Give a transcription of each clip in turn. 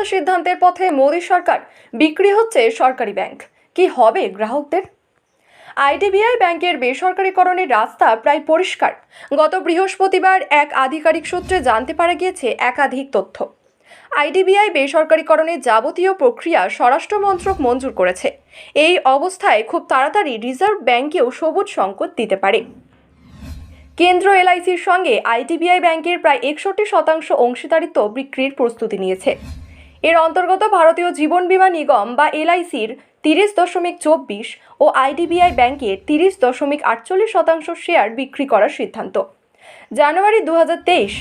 বিশাল সিদ্ধান্তের পথে মোদী সরকার বিক্রি হচ্ছে সরকারি ব্যাংক। কি হবে গ্রাহকদের? আইডিবিআই ব্যাংকের বেসরকারীকরণের রাস্তা প্রায় পরিষ্কার। গত বৃহস্পতিবার এক আধিকারিক সূত্রে জানতে পারা গিয়েছে একাধিক তথ্য। আইডিবিআই বেসরকারীকরণের যাবতীয় প্রক্রিয়া স্বরাষ্ট্র মন্ত্রক মঞ্জুর করেছে। এই অবস্থায় খুব তাড়াতাড়ি রিজার্ভ ব্যাংকেও সবুজ সংকেত দিতে পারে। কেন্দ্র এলআইসির সঙ্গে আইটিবিআই ব্যাংকের প্রায় একষট্টি শতাংশ অংশীদারিত্ব বিক্রির প্রস্তুতি নিয়েছে। এর অন্তর্গত ভারতীয় জীবন বীমা নিগম বা এলআইসির তিরিশ দশমিক চব্বিশ ও আইডিবিআই ব্যাংকের তিরিশ দশমিক আটচল্লিশ শতাংশ শেয়ার বিক্রি করার সিদ্ধান্ত। জানুয়ারি দু হাজার তেইশ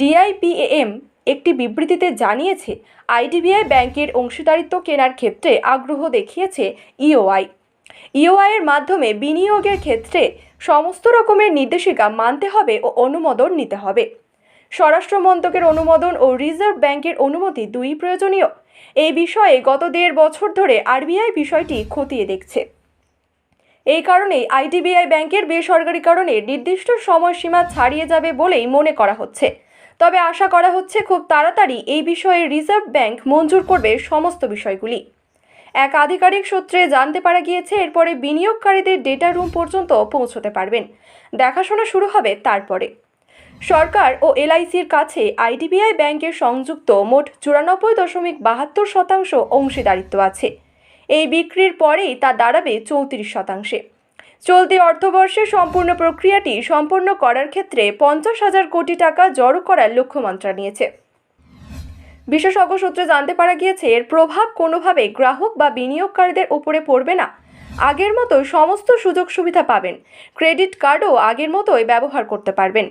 ডিআইপিএএম একটি বিবৃতিতে জানিয়েছে, আইডিবিআই ব্যাংকের অংশীদারিত্ব কেনার ক্ষেত্রে আগ্রহ দেখিয়েছে ইওআই। ইওআই এর মাধ্যমে বিনিয়োগের ক্ষেত্রে সমস্ত রকমের নির্দেশিকা মানতে হবে ও অনুমোদন নিতে হবে। স্বরাষ্ট্র মন্ত্রকের অনুমোদন ও রিজার্ভ ব্যাংকের অনুমতি দুই প্রয়োজনীয়। এই বিষয়ে গত দেড় বছর ধরে আরবিআই বিষয়টি খতিয়ে দেখছে। এই কারণেই আইডিবিআই ব্যাংকের বেসরকারীকরণে নির্দিষ্ট সময়সীমা ছাড়িয়ে যাবে বলেই মনে করা হচ্ছে। তবে আশা করা হচ্ছে খুব তাড়াতাড়ি এই বিষয়ে রিজার্ভ ব্যাংক মঞ্জুর করবে সমস্ত বিষয়গুলি। এক আধিকারিক সূত্রে জানতে পারা গিয়েছে, এরপরে বিনিয়োগকারীদের ডেটা রুম পর্যন্ত পৌঁছতে পারবেন। দেখাশোনা শুরু হবে তারপরে। সরকার ও এলআইসির কাছে আইডিবিআই ব্যাংকের সংযুক্ত মোট চুরানব্বই দশমিক বাহাত্তর শতাংশ অংশীদারিত্ব আছে। এই বিক্রির পরেই তা দাঁড়াবে চৌত্রিশ শতাংশে। চলতি অর্থবর্ষে সম্পূর্ণ প্রক্রিয়াটি সম্পন্ন করার ক্ষেত্রে পঞ্চাশ হাজার কোটি টাকা জড়ো করার লক্ষ্যমাত্রা নিয়েছে। বিশেষজ্ঞ সূত্রে জানতে পারা গিয়েছে, এর প্রভাব কোনোভাবে গ্রাহক বা বিনিয়োগকারীদের উপরে পড়বে না। আগের মতো সমস্ত সুযোগ সুবিধা পাবেন। ক্রেডিট কার্ডও আগের মতোই ব্যবহার করতে পারবেন।